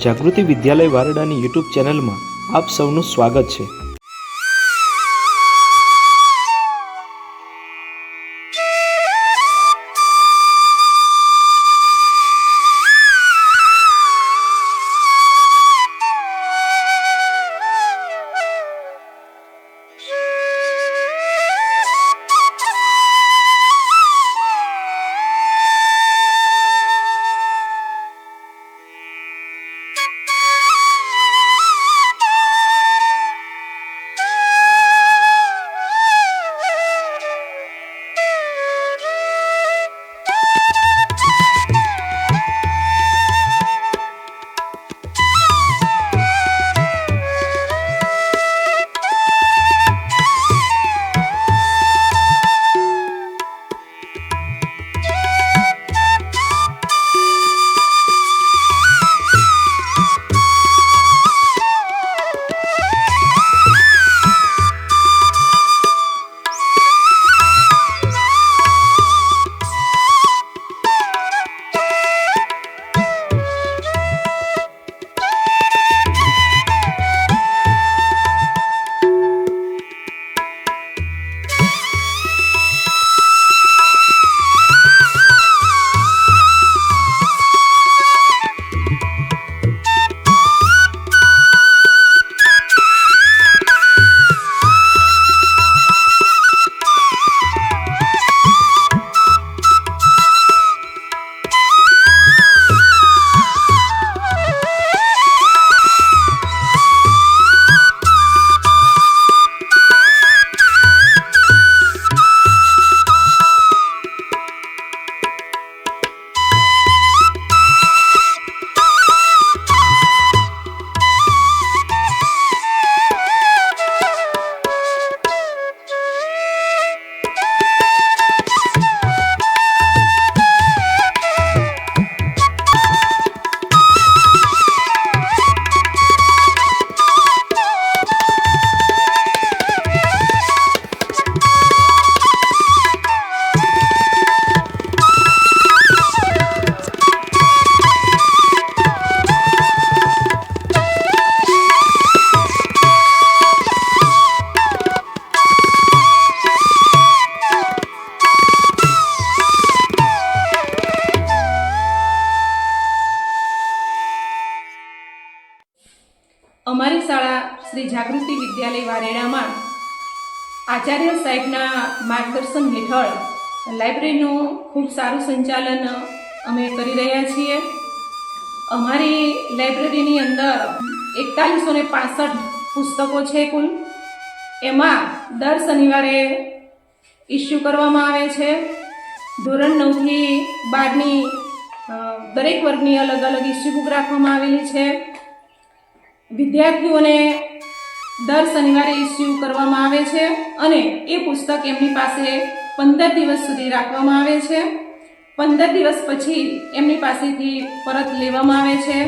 જાગૃતિ વિદ્યાલય વારડાની YouTube ચેનલમાં આપ સૌનું સ્વાગત છે. શ્રી જાગૃતિ વિદ્યાલય વારેડામાં આચાર્ય સાહેબના માર્ગદર્શન હેઠળ લાઇબ્રેરીનું ખૂબ સારું સંચાલન અમે કરી રહ્યા છીએ. અમારી લાઇબ્રેરીની અંદર એકતાલીસો ને પાસઠ પુસ્તકો છે કુલ. એમાં દર શનિવારે ઇસ્યુ કરવામાં આવે છે. ધોરણ નવથી બારની દરેક વર્ગની અલગ અલગ ઇસ્યુ બુક રાખવામાં આવેલી છે. વિદ્યાર્થીઓને દર શનિવારે ઇસ્યુ કરવામાં આવે છે અને એ પુસ્તક એમની પાસે પંદર દિવસ સુધી રાખવામાં આવે છે. પંદર દિવસ પછી એમની પાસેથી પરત લેવામાં આવે છે.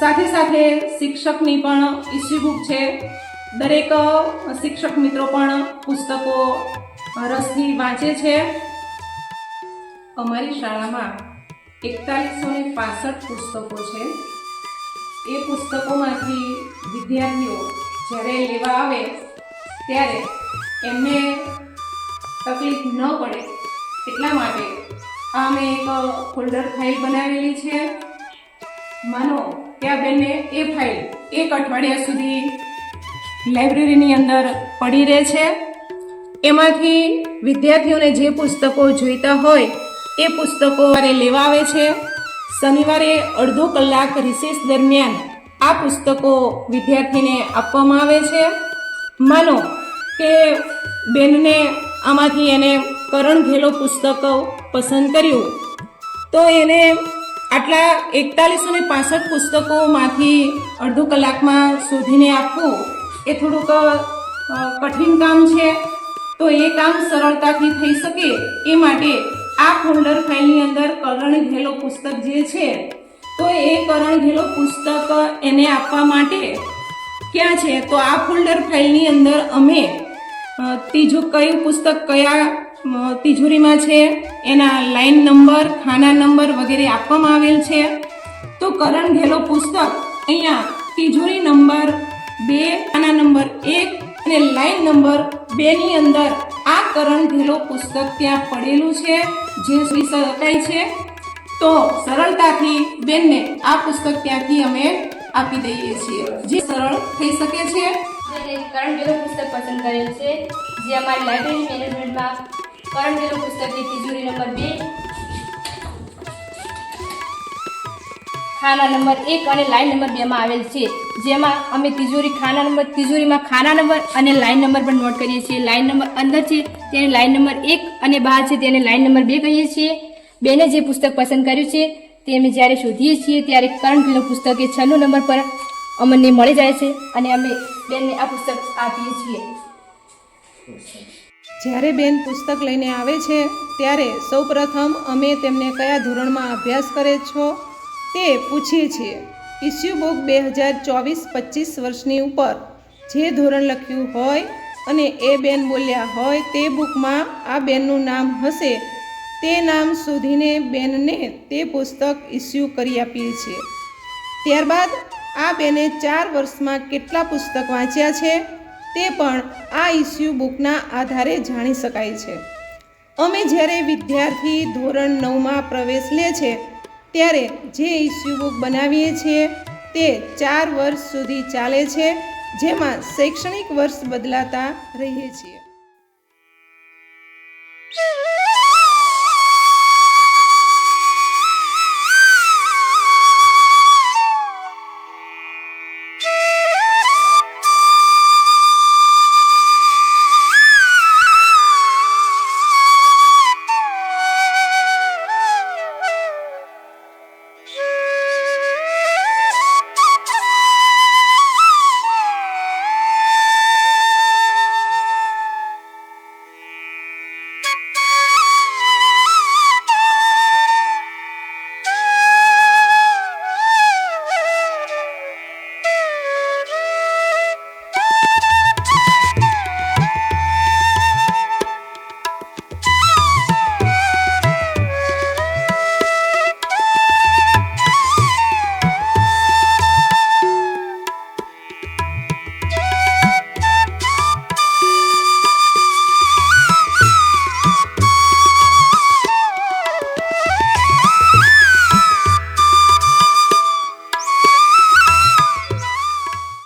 સાથે સાથે શિક્ષકની પણ ઇસ્યુ બુક છે. દરેક શિક્ષક મિત્રો પણ પુસ્તકો રસથી વાંચે છે. અમારી શાળામાં એકતાલીસો ને પાસઠ પુસ્તકો છે. એ પુસ્તકોમાંથી વિદ્યાર્થીઓ જ્યારે લેવા આવે, ત્યારે એમને તકલીફ ન પડે એટલા માટે આ મેં એક ફોલ્ડર ફાઇલ બનાવેલી છે. માનો ત્યાં બેને એ ફાઇલ એક અઠવાડિયા સુધી લાઇબ્રેરીની અંદર પડી રહે છે. એમાંથી વિદ્યાર્થીઓને જે પુસ્તકો જોઈતા હોય, એ પુસ્તકો મારે લેવા આવે છે. શનિવારે અડધો કલાક રિસેસ દરમિયાન આ પુસ્તકો વિદ્યાર્થીને આપવામાં આવે છે. માનો કે બેનને આમાંથી એને કરણ ઘેલો પુસ્તક પસંદ કર્યું, તો એને આટલા એકતાલીસો ને પાસઠ પુસ્તકોમાંથી અડધો કલાકમાં શોધીને આપવું એ થોડુંક કઠિન કામ છે. તો એ કામ સરળતાથી થઈ શકે એ માટે આ ફોલ્ડર ફાઇલની અંદર કરણ ઘેલો પુસ્તક જે છે, તો એ કરણ ઘેલો પુસ્તક એને આપવા માટે ક્યાં છે? તો આ ફોલ્ડર ફાઇલની અંદર અમે ત્રીજું કયું પુસ્તક કયા તિજોરીમાં છે, એના લાઈન નંબર ખાના નંબર વગેરે આપવામાં આવેલ છે. તો કરણ ઘેલો પુસ્તક અહીંયા તિજોરી નંબર બે આના નંબર એક અને લાઈન નંબર બે ની અંદર આ કરણ ઢીલો પુસ્તક ત્યાં પડેલું છે, જે જોઈ શકાય છે. તો સરળતાથી બેનને આ પુસ્તક ત્યાંથી અમે આપી દઈએ છીએ. જે સરળ થઈ શકે છે. કરણ ઢીલો પુસ્તક પસંદ કરેલ છે, જે અમારી લાઇબ્રેરી મેનેજમેન્ટમાં કરણ ઢીલો પુસ્તકની તિજોરી નંબર બે ખાના નંબર એક અને લાઈન નંબર બેમાં આવેલ છે. જેમાં અમે તિજોરી ખાના નંબર, તિજોરીમાં ખાના નંબર અને લાઈન નંબર પણ નોટ કરીએ છીએ. લાઈન નંબર અંદર છે, તેને લાઈન નંબર એક અને બહાર છે, તેને લાઈન નંબર બે કહીએ છીએ. બેને જે પુસ્તક પસંદ કર્યું છે, તે અમે જ્યારે શોધીએ છીએ, ત્યારે કરંટ ગેલો પુસ્તક એ છન્નું નંબર પર અમને મળી જાય છે અને અમે બેનને આ પુસ્તક આપીએ છીએ. જ્યારે બેન પુસ્તક લઈને આવે છે, ત્યારે સૌપ્રથમ અમે તેમને કયા ધોરણમાં અભ્યાસ કરે છો? તે પૂછીએ છીએ ઇસ્યુ બુક બે હજાર ચોવીસ પચીસ વર્ષની ઉપર જે ધોરણ લખ્યું હોય અને એ બેન બોલ્યા હોય તે બુકમાં આ બેનનું નામ હશે. તે નામ શોધીને બેનને તે પુસ્તક ઇસ્યુ કરી આપીએ છીએ. ત્યારબાદ આ બેને ચાર વર્ષમાં કેટલા પુસ્તક વાંચ્યા છે તે પણ આ ઇસ્યુ બુકના આધારે જાણી શકાય છે. અમે જ્યારે વિદ્યાર્થી ધોરણ નવમાં પ્રવેશ લે છે ત્યારે જે ઇસ્યુ બુક બનાવીએ છીએ તે ચાર વર્ષ સુધી ચાલે છે, જેમાં શૈક્ષણિક વર્ષ બદલાતા રહીએ છીએ.